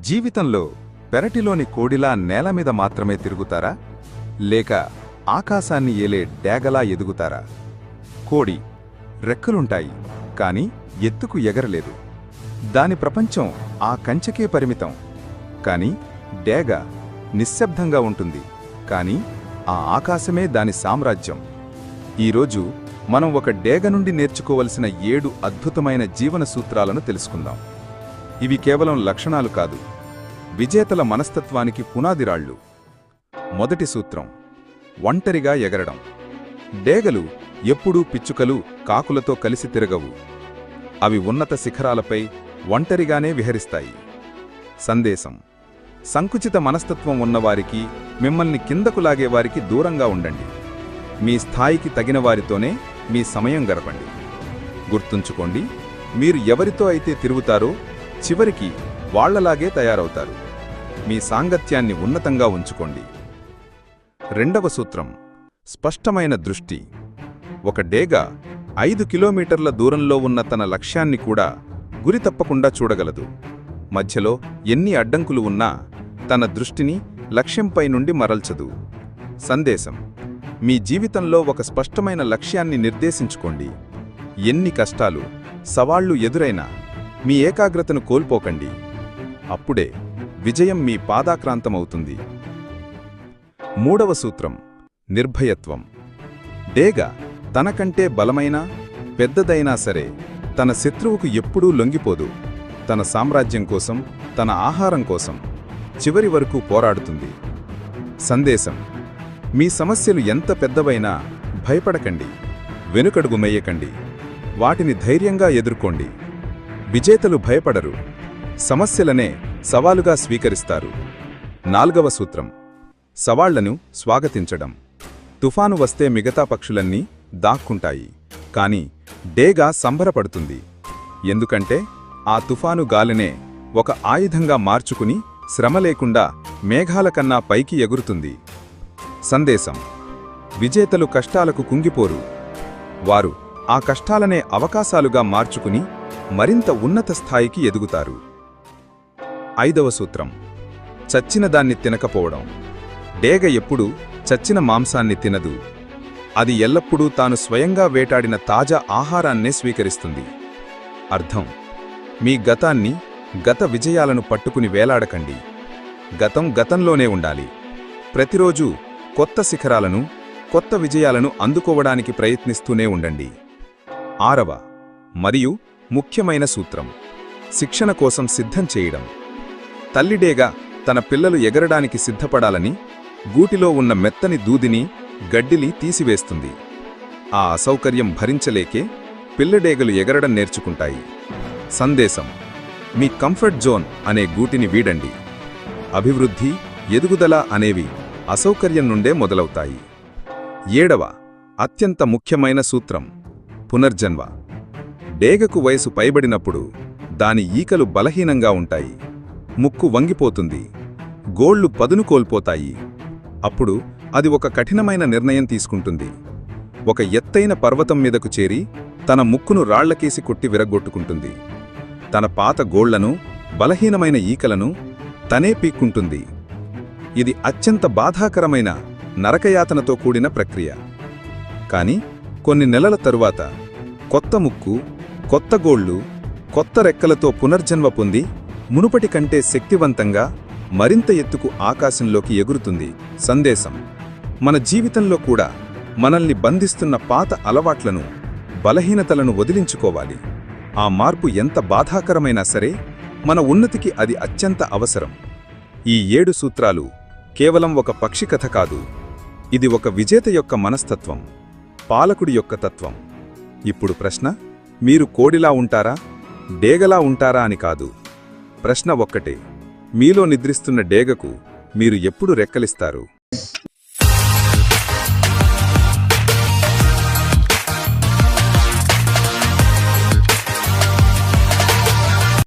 జీవితంలో పెరటిలోని కోడిలా నేల మీద మాత్రమే తిరుగుతారా? లేక ఆకాశాన్ని ఏలే డేగలా ఎదుగుతారా? కోడి రెక్కలుంటాయి కాని ఎత్తుకు ఎగరలేదు. దాని ప్రపంచం ఆ కంచెకే పరిమితం. కాని డేగ నిశ్శబ్దంగా ఉంటుంది. కాని ఆ ఆకాశమే దాని సామ్రాజ్యం. ఈరోజు మనం ఒక డేగ నుండి నేర్చుకోవలసిన ఏడు అద్భుతమైన జీవన సూత్రాలను తెలుసుకుందాం. ఇవి కేవలం లక్షణాలు కాదు. విజేతల మనస్తత్వానికి పునాదిరాళ్ళు. మొదటి సూత్రం ఒంటరిగా ఎగరడం. డేగలు ఎప్పుడూ పిచ్చుకలు కాకులతో కలిసి తిరగవు. అవి ఉన్నత శిఖరాలపై ఒంటరిగానే విహరిస్తాయి. సందేశం సంకుచిత మనస్తత్వం ఉన్నవారికి మిమ్మల్ని కిందకు లాగేవారికి దూరంగా ఉండండి. మీ స్థాయికి తగిన వారితోనే మీ సమయం గడపండి. గుర్తుంచుకోండి మీరు ఎవరితో అయితే తిరుగుతారో చివరికి వాళ్ళలాగే తయారవుతారు. మీ సాంగత్యాన్ని ఉన్నతంగా ఉంచుకోండి. రెండవ సూత్రం స్పష్టమైన దృష్టి. ఒక డేగ ఐదు కిలోమీటర్ల దూరంలో ఉన్న తన లక్ష్యాన్ని కూడా గురి తప్పకుండా చూడగలదు. మధ్యలో ఎన్ని అడ్డంకులు ఉన్నా తన దృష్టిని లక్ష్యంపై నుండి మరల్చదు. సందేశం మీ జీవితంలో ఒక స్పష్టమైన లక్ష్యాన్ని నిర్దేశించుకోండి. ఎన్ని కష్టాలు సవాళ్ళు ఎదురైనా మీ ఏకాగ్రతను కోల్పోకండి. అప్పుడే విజయం మీ పాదాక్రాంతమవుతుంది. మూడవ సూత్రం నిర్భయత్వం. డేగ తనకంటే బలమైన పెద్దదైనా సరే తన శత్రువుకు ఎప్పుడూ లొంగిపోదు. తన సామ్రాజ్యం కోసం తన ఆహారం కోసం చివరి వరకు పోరాడుతుంది. సందేశం మీ సమస్యలు ఎంత పెద్దవైనా భయపడకండి. వెనుకడుగు మెయ్యకండి వాటిని ధైర్యంగా ఎదుర్కోండి. విజేతలు భయపడరు. సమస్యలనే సవాలుగా స్వీకరిస్తారు. నాల్గవ సూత్రం. సవాళ్ళను స్వాగతించడం. తుఫాను వస్తే మిగతా పక్షులన్నీ దాక్కుంటాయి. కాని డేగా సంబరపడుతుంది. ఎందుకంటే ఆ తుఫాను గాలినే ఒక ఆయుధంగా మార్చుకుని శ్రమ లేకుండా మేఘాల కన్నా పైకి ఎగురుతుంది. సందేశం. విజేతలు కష్టాలకు కుంగిపోరు. వారు ఆ కష్టాలనే అవకాశాలుగా మార్చుకుని మరింత ఉన్నత స్థాయికి ఎదుగుతారు. ఐదవ సూత్రం. చచ్చిన దాన్ని తినకపోవడం. డేగ ఎప్పుడూ చచ్చిన మాంసాన్ని తినదు. అది ఎల్లప్పుడూ తాను స్వయంగా వేటాడిన తాజా ఆహారాన్నే స్వీకరిస్తుంది. అర్థం. మీ గతాన్ని గత విజయాలను పట్టుకుని వేలాడకండి. గతం గతంలోనే ఉండాలి. ప్రతిరోజు కొత్త శిఖరాలను కొత్త విజయాలను అందుకోవడానికి ప్రయత్నిస్తూనే ఉండండి. ఆరవ. మరియు ముఖ్యమైన సూత్రం. శిక్షణ కోసం సిద్ధం చేయడం. తల్లిడేగా తన పిల్లలు ఎగరడానికి సిద్ధపడాలని గూటిలో ఉన్న మెత్తని దూదిని గడ్డిలి తీసివేస్తుంది. ఆ అసౌకర్యం భరించలేకే పిల్లడేగలు ఎగరడం నేర్చుకుంటాయి. సందేశం. మీ కంఫర్ట్ జోన్ అనే గూటిని వీడండి. అభివృద్ధి ఎదుగుదల అనేవి అసౌకర్యం నుండే మొదలవుతాయి. ఏడవ. అత్యంత ముఖ్యమైన సూత్రం. పునర్జన్మ. డేగకు వయసు పైబడినప్పుడు దాని ఈకలు బలహీనంగా ఉంటాయి. ముక్కు వంగిపోతుంది. గోళ్ళు పదును కోల్పోతాయి. అప్పుడు అది ఒక కఠినమైన నిర్ణయం తీసుకుంటుంది. ఒక ఎత్తైన పర్వతం మీదకు చేరి తన ముక్కును రాళ్ళకేసి కొట్టి విరగొట్టుకుంటుంది తన పాత గోళ్ళను బలహీనమైన ఈకలను తనే పీక్కుంటుంది. ఇది అత్యంత బాధాకరమైన నరకయాతనతో కూడిన ప్రక్రియ. కాని కొన్ని నెలల తరువాత కొత్త ముక్కు కొత్త గోళ్ళు కొత్త రెక్కలతో పునర్జన్మ పొంది మునుపటి కంటే శక్తివంతంగా మరింత ఎత్తుకు ఆకాశంలోకి ఎగురుతుంది సందేశం. మన జీవితంలో కూడా మనల్ని బంధిస్తున్న పాత అలవాట్లను బలహీనతలను వదిలించుకోవాలి. ఆ మార్పు ఎంత బాధాకరమైనా సరే మన ఉన్నతికి అది అత్యంత అవసరం. ఈ ఏడు సూత్రాలు కేవలం ఒక పక్షి కథ కాదు ఇది ఒక విజేత యొక్క మనస్తత్వం పాలకుడి యొక్క తత్వం. ఇప్పుడు ప్రశ్న? మీరు కోడిలా ఉంటారా? డేగలా ఉంటారా అని కాదు. ప్రశ్న ఒక్కటే. మీలో నిద్రిస్తున్న డేగకు మీరు ఎప్పుడు రెక్కలిస్తారు?